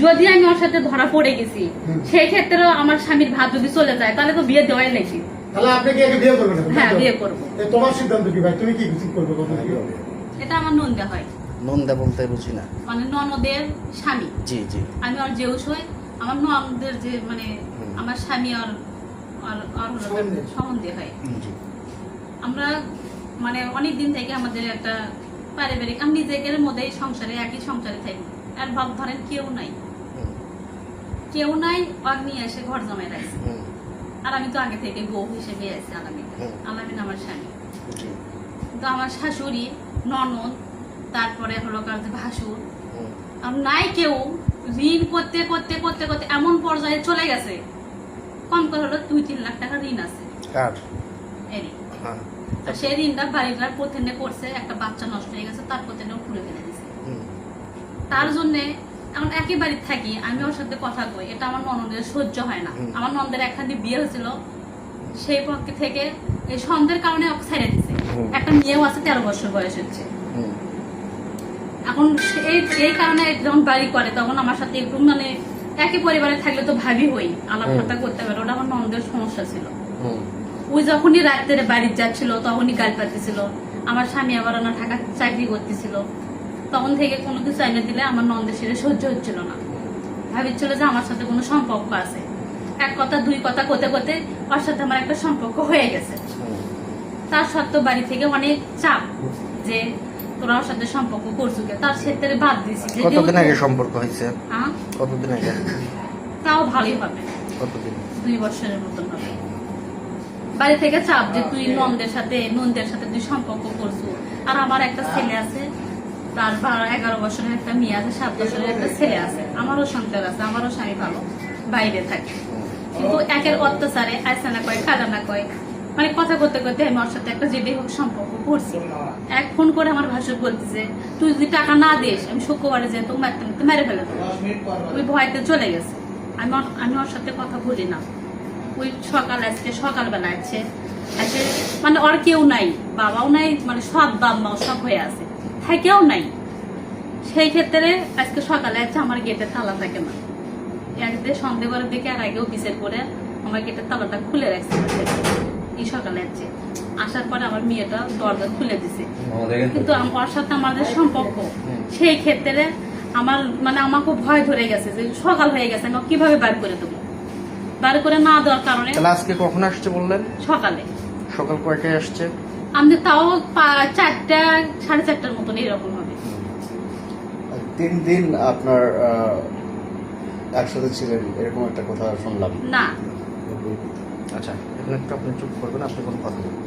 যদি আমি ওর সাথে ধরা পড়ে গেছি সেই ক্ষেত্রেও আমার স্বামীর ভাত যদি চলে যায় তাহলে তো বিয়ে দেওয়াই নাকি? তাহলে আপনি কি বিয়ে করবেন হ্যাঁ বিয়ে করব। তোমার সিদ্ধান্ত কি ভাই? তুমি কি ঠিক করবে কখন? এটা আমার নন্দা হয়। নন্দা বলতে বুঝি না। মানে ননদের স্বামী। জি জি। আমি জেউস হই। আমার ননদের যে মানে আমার স্বামী আর আর- আর সম্বন্ধে। হয়। আমরা মানে অনেক দিন থেকে আমাদের একটা পারিবারিক আমি নিজেদের মধ্যে সংসারে একই সংসারে থাকি। আর বাপ ধরেন কেউ নাই। কেউ নাই নিয়ে এসে ঘর জমাই রাখছে। আর আমি তো আগে থেকে বউ হিসেবে আছি আলামিন। আলামিন আমার স্বামী। তো আমার শাশুড়ি ননদ তারপরে হলো কার ভাসুর। আর নাই কেউ ঋণ করতে করতে করতে করতে এমন পর্যায়ে চলে গেছে। কম করে হলো দুই তিন লাখ টাকা ঋণ আছে। হ্যাঁ। সেই ঋণটা বাড়িটার প্রথমে করছে একটা বাচ্চা নষ্ট হয়ে গেছে তার প্রথমে খুলে ফেলে দিছে। তার জন্য একই বাড়িতে থাকি আমি ওর সাথে কথা কই এটা আমার ননদের সহ্য হয় না। আমার ননদের একখানি বিয়ে হয়েছিল সেই পক্ষে থেকে এই সন্ধ্যের কারণে ওকে ছেড়ে দিছে। একটা মেয়েও আছে তেরো বছর বয়স হচ্ছে। এখন এই এই কারণে যখন বাড়ি করে তখন আমার সাথে একটু মানে একই পরিবারে থাকলে তো ভাবি হই আলাপ। কথা করতে পারে ওটা আমার ননদের সমস্যা ছিল। ওই যখনই রাত্রে বাড়ি যাচ্ছিল তখনই গাল পাতেছিল। আমার স্বামী আবার ওনার ঢাকা চাকরি করতেছিল। তখন থেকে কোনো কিছু এনে দিলে আমার নন্দের সেটা সহ্য হচ্ছিল না। ভাবিছিল যে আমার সাথে কোনো সম্পর্ক আছে। এক কথা দুই কথা করতে করতে ওর সাথে আমার একটা সম্পর্ক হয়ে গেছে। তার সত্ত্বেও বাড়ি থেকে অনেক চাপ যে তোরা ওর সাথে সম্পর্ক করছ কে তার ক্ষেত্রে বাদ দিছি কতদিন আগে সম্পর্ক হয়েছে? হ্যাঁ কতদিন আগে? তাও ভালোই হবে। কতদিন? দুই বছরের মতন হবে। বাড়ি থেকে চাপ যে তুই নন্দের সাথে নন্দের সাথে তুই সম্পর্ক করছ। আর আমার একটা ছেলে আছে তার বারো এগারো বছরের একটা মেয়ে আছে, সাত বছরের একটা ছেলে আছে। আমারও সন্তান আছে, আমারও স্বামী ভালো, বাইরে থাকে। কিন্তু একের অত্যাচারে কয় কয়। মানে কথা করতে করতে আমি ওর সাথে একটা যেটাই হোক সম্পর্ক করছি। এক ফোন করে আমার বলতেছে, তুই যদি টাকা না দিস, আমি শুক্রবারে যে তোকে মারতে মেরে ফেলে ওই ভয়তে চলে গেছে। আমি আমি ওর সাথে কথা বলি না। ওই সকাল আসছে সকালবেলা আছে। এসে মানে ওর কেউ নাই, বাবাও নাই মানে সব মাও সব হয়ে আছে। থাকেও নাই। সেই ক্ষেত্রে আজকে সকালে আছে আমার গেটের তালা থাকে না। একদিন সন্ধ্যেবার দিকে আর আগেও বিচার করে আমার গেটের তালাটা খুলে রাখছে। এই সকালে আছে। আসার পরে আমার মেয়েটা দরজা খুলে দিছে। কিন্তু আম- ওর সাথে আমাদের সম্পর্ক। সেই ক্ষেত্রে আমার মানে আমাকে ভয় ধরে গেছে যে সকাল হয়ে গেছে আমি কীভাবে বার করে দেবো? বার করে না দেওয়ার কারণে আজকে কখন আসছে বললেন? সকালে। সকাল কয়টায় আসছে? আমি তাও চারটা সাড়ে চারটার মতন এরকম হবে। তিন দিন আপনার একসাথে ছিলেন এরকম একটা কথা শুনলাম। না। আচ্ছা এখন একটু আপনি চুপ করবেন আপনি কোনো কথা বলবেন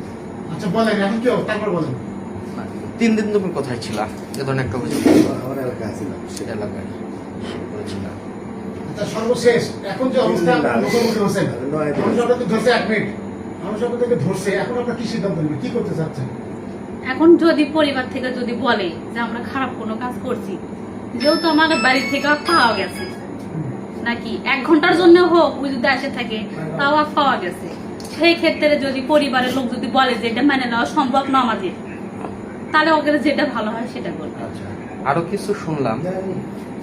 আচ্ছা বলেন এখন কি হবে তারপর বলেন। না, তিন দিন তুমি কোথায় ছিলা? এ ধরনের একটা অভিযোগ। আমার এলাকায় ছিলাম সে এলাকায়। আচ্ছা সর্বশেষ এখন যে অবস্থা। মুখোমুখি হচ্ছেন। ধরছে এক মিনিট। মানুষ আপনাকে ধরছে এখন আপনার কি সিদ্ধান্ত নেবেন? কি করতে চাচ্ছেন? এখন যদি পরিবার থেকে যদি বলে যে আমরা খারাপ কোনো কাজ করছি যেহেতু আমার বাড়ি থেকে পাওয়া গেছে নাকি এক ঘণ্টার জন্য হোক ওই যদি আসে থাকে তাও আর পাওয়া গেছে। সেই ক্ষেত্রে যদি পরিবারের লোক যদি বলে যে এটা মেনে নেওয়া সম্ভব না আমাদের তাহলে ওকে যেটা ভালো হয় সেটা করবে আচ্ছা। আরও কিছু শুনলাম।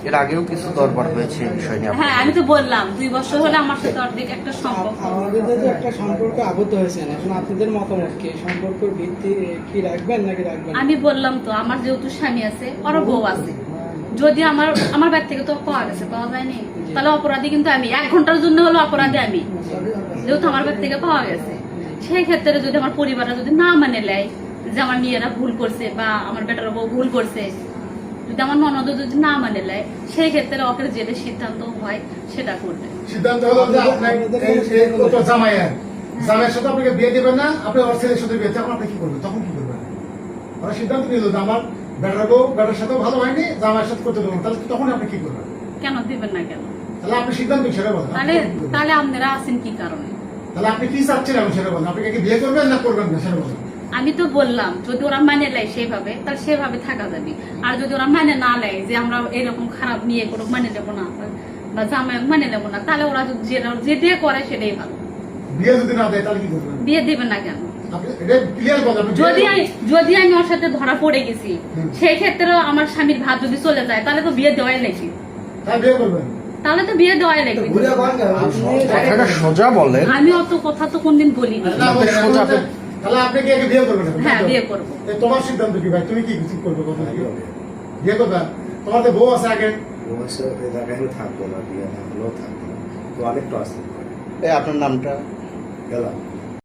এর আগেও কিছু দরবার হয়েছে এই বিষয় নিয়ে। হ্যাঁ আমি তো বললাম দুই বছর হলে আমার সাথে অর্ধেক একটা সম্পর্ক। আমাদের যে একটা সম্পর্ক আবদ্ধ হয়েছেন এখন আপনাদের মতামত কি? সম্পর্কের ভিত্তি কি রাখবেন নাকি রাখবেন আমি বললাম তো আমার যেহেতু স্বামী আছে ওরও বউ আছে। যদি আমার আমার ব্যাগ থেকে তো পাওয়া গেছে পাওয়া যায়নি। তাহলে অপরাধী কিন্তু আমি। এক ঘণ্টার জন্য হলো অপরাধী আমি। যেহেতু আমার ব্যাগ থেকে পাওয়া গেছে। সেই ক্ষেত্রে যদি আমার পরিবাররা যদি না মানে নেয় যে আমার মেয়েরা ভুল করছে বা আমার বেটার বউ ভুল করছে যদি আমার যদি না মানে নেয় সেই ক্ষেত্রে ওকে যেটা সিদ্ধান্ত হয় সেটা করবে। সিদ্ধান্ত হলো জামাইয়ের। সাথে আপনাকে বিয়ে দেবেন না আপনি ওর ছেলের সাথে বিয়ে তখন আপনি কি করবেন? তখন কি করবেন? ওরা সিদ্ধান্ত নিল যে আমার বেটার বউ বেটার সাথেও ভালো হয়নি জামাইয়ের সাথে করতে দেবেন তাহলে তখন আপনি কি করবেন? কেন দিবেন না কেন? তাহলে আপনি সিদ্ধান্ত সেটা বলেন। তাহলে তাহলে আপনারা আছেন কি কারণে? তাহলে আপনি কি চাচ্ছেন আমি সেটা বলেন। আপনি কি বিয়ে করবেন না করবেন না সেটা বলেন। আমি তো বললাম যদি ওরা মানে নেয় সেভাবে তাহলে সেভাবে থাকা যাবে। আর যদি ওরা মানে না নেয় যে আমরা এরকম খারাপ নিয়ে কোনো মানে নেব না বা জামাই মানে নেব না তাহলে ওরা যদি যেটা যেটা করে সেটাই ভালো। বিয়ে যদি না দেয় তাহলে কি করবেন বিয়ে দেবে না কেন? আপনি এটা ক্লিয়ার বলেন আপনি যদি আমি যদি আমি ওর সাথে ধরা পড়ে গেছি সেই ক্ষেত্রেও আমার স্বামীর ভাত যদি চলে যায় তাহলে তো বিয়ে দেওয়াই নাকি তাহলে বিয়ে করবেন? তাহলে তো বিয়ে দেওয়াই লাগবে সোজা বলেন। আমি অত কথা তো কোনদিন বলিনি। সোজা তাহলে- আপনি কি একে বিয়ে করবেন? হ্যাঁ বিয়ে করব। এ, তোমার সিদ্ধান্ত কি ভাই? তুমি কি কিছু করবে কত বিয়ে করবে? তোমার তো বউ আছে আগে এই আপনার নামটা? গেলাম